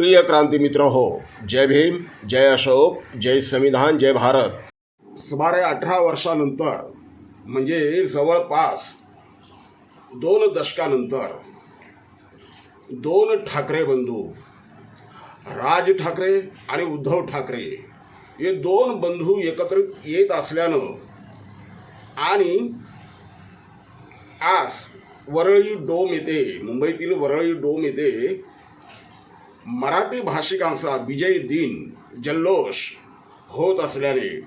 प्रिय क्रांती मित्र हो जय भीम जय अशोक जय संविधान जय भारत. सुमारे अठरा वर्षानंतर म्हणजे जवळपास दोन दशकानंतर दोन ठाकरे बंधू राज ठाकरे आणि उद्धव ठाकरे हे दोन बंधू एकत्रित येत असल्यानं आणि आज वरळी डोम येथे मुंबईतील वरळी डोम येथे मराठी भाषिकांचा विजय दिन जल्लोष होत असल्याने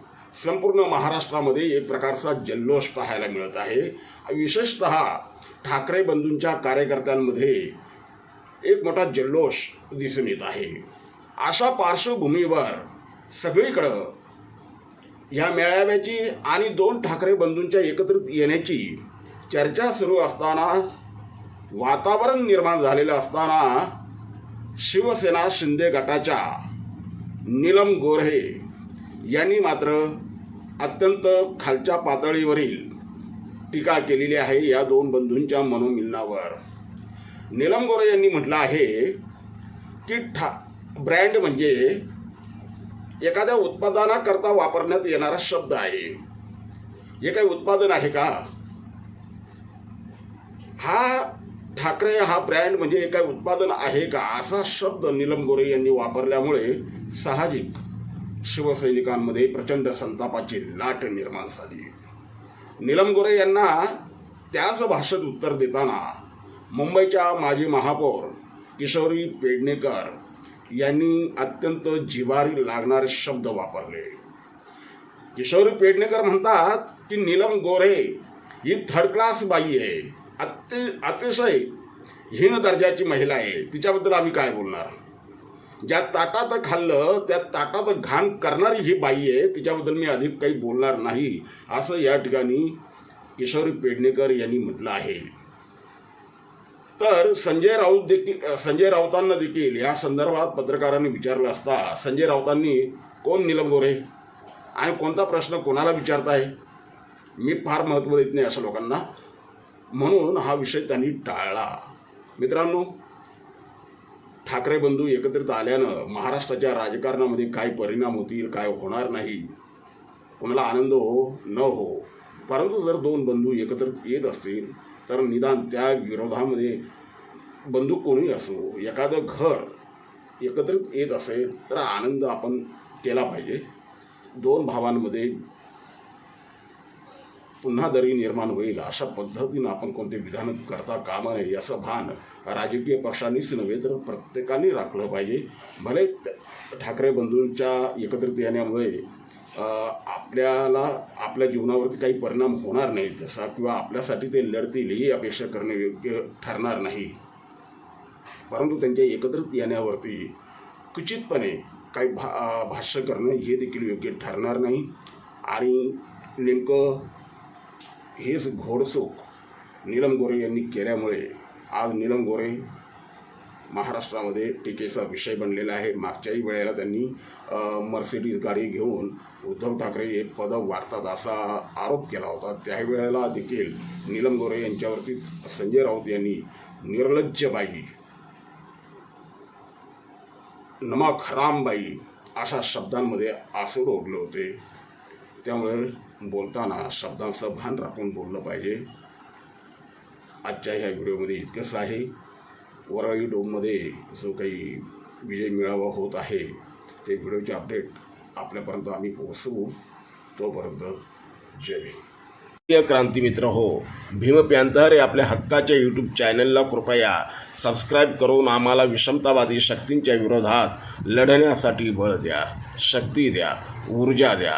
संपूर्ण महाराष्ट्रामध्ये एक प्रकारचा जल्लोष पाहायला मिळत आहे. विशेषत ठाकरे बंधूंच्या कार्यकर्त्यांमध्ये एक मोठा जल्लोष दिसून येत आहे. अशा पार्श्वभूमीवर सगळीकडं या मेळाव्याची आणि दोन ठाकरे बंधूंच्या एकत्रित येण्याची चर्चा सुरू असताना वातावरण निर्माण झालेलं असताना शिवसेना शिंदे गटाच्या नीलम गोऱ्हे यांनी मात्र अत्यंत खालच्या पातळीवरील टीका केलेली आहे या दोन बंधूंच्या मनोमिलनावर. नीलम गोरे यांनी म्हटलं आहे की ठा ब्रँड म्हणजे एखाद्या उत्पादनाकरता वापरण्यात येणारा शब्द आहे. हे काही उत्पादन आहे का? हा ठाकरे हा ब्रँड म्हणजे हे काय उत्पादन आहे का? असा शब्द नीलम गोरे यांनी वापरल्यामुळे साहजिक शिवसैनिकांमध्ये प्रचंड संतापाची लाट निर्माण झाली. नीलम गोरे यांना त्याच भाषेत उत्तर देताना मुंबईच्या माजी महापौर किशोरी पेडणेकर यांनी अत्यंत जिवारी लागणारे शब्द वापरले. किशोरी पेडणेकर म्हणतात की नीलम गोरे ही थर्ड क्लास बाई आहे. अति अतिशय हीन दर्जाची महिला आहे. तिच्याबद्दल आम्ही काय बोलणार? ज्या ताटाचं खाल्लं त्या ताटाचं घाण करणारी ही बाई आहे तिच्याबद्दल मी अधिक काही बोलणार नाही असं या ठिकाणी किशोरी पेडणेकर यांनी म्हटलं आहे. तर संजय राऊत देखील संजय राऊतांना देखील या संदर्भात पत्रकारांनी विचारलं असता संजय राऊतांनी कोण नीलम गोरे आणि कोणता प्रश्न कोणाला विचारताय? मी फार महत्त्व देत नाही अशा लोकांना. म्हणून हा विषय त्यांनी टाळला. मित्रांनो ठाकरे बंधू एकत्रित आल्यानं महाराष्ट्राच्या राजकारणामध्ये काय परिणाम होतील काय होणार नाही कोणाला आनंद हो न हो परंतु जर दोन बंधू एकत्रित येत असतील तर निदान त्या विरोधामध्ये बंधू कोणी असो एखादं घर एकत्रित येत असेल तर आनंद आपण केला पाहिजे. दोन भावांमध्ये पुन्हा दरी निर्माण होईल अशा पद्धतीनं आपण कोणते विधान करता कामा नये असं भान राजकीय पक्षांनीच नव्हे तर प्रत्येकाने राखलं पाहिजे. भले ठाकरे बंधूंच्या एकत्रित येण्यामुळे आपल्याला आपल्या जीवनावरती काही परिणाम होणार नाही जसा किंवा आपल्यासाठी ते लढतील ही अपेक्षा करणे योग्य ठरणार नाही. परंतु त्यांच्या एकत्रित येण्यावरती क्वचितपणे काही भा भाष्य करणं हे देखील योग्य ठरणार नाही. आणि नेमकं हेच घोडसोक नीलम गोरे यांनी केल्यामुळे आज नीलम गोरे महाराष्ट्रामध्ये टीकेचा विषय बनलेला आहे. मागच्याही वेळेला त्यांनी मर्सिडीज गाडी घेऊन उद्धव ठाकरे हे पदं वाढतात असा आरोप केला होता. त्यावेळेला देखील नीलम गोरे यांच्यावरती संजय राऊत यांनी निर्लज्जबाई नमक हरामबाई अशा शब्दांमध्ये आसूड ओढले होते. त्यामुळे बोलताना शब्दांचं भान राखून बोललं पाहिजे. आजच्या ह्या व्हिडिओमध्ये इतकंच आहे. वरळी डोममध्ये जो काही विजय मिळावा होत आहे ते व्हिडिओचे अपडेट आपल्यापर्यंत आम्ही पोहोचवू. तोपर्यंत जय प्रिय क्रांती मित्र हो भीम पॅन्थर आपल्या हक्काच्या यूट्यूब चॅनलला कृपया सबस्क्राईब करून आम्हाला विषमतावादी शक्तींच्या विरोधात लढण्यासाठी बळ द्या शक्ती द्या ऊर्जा द्या.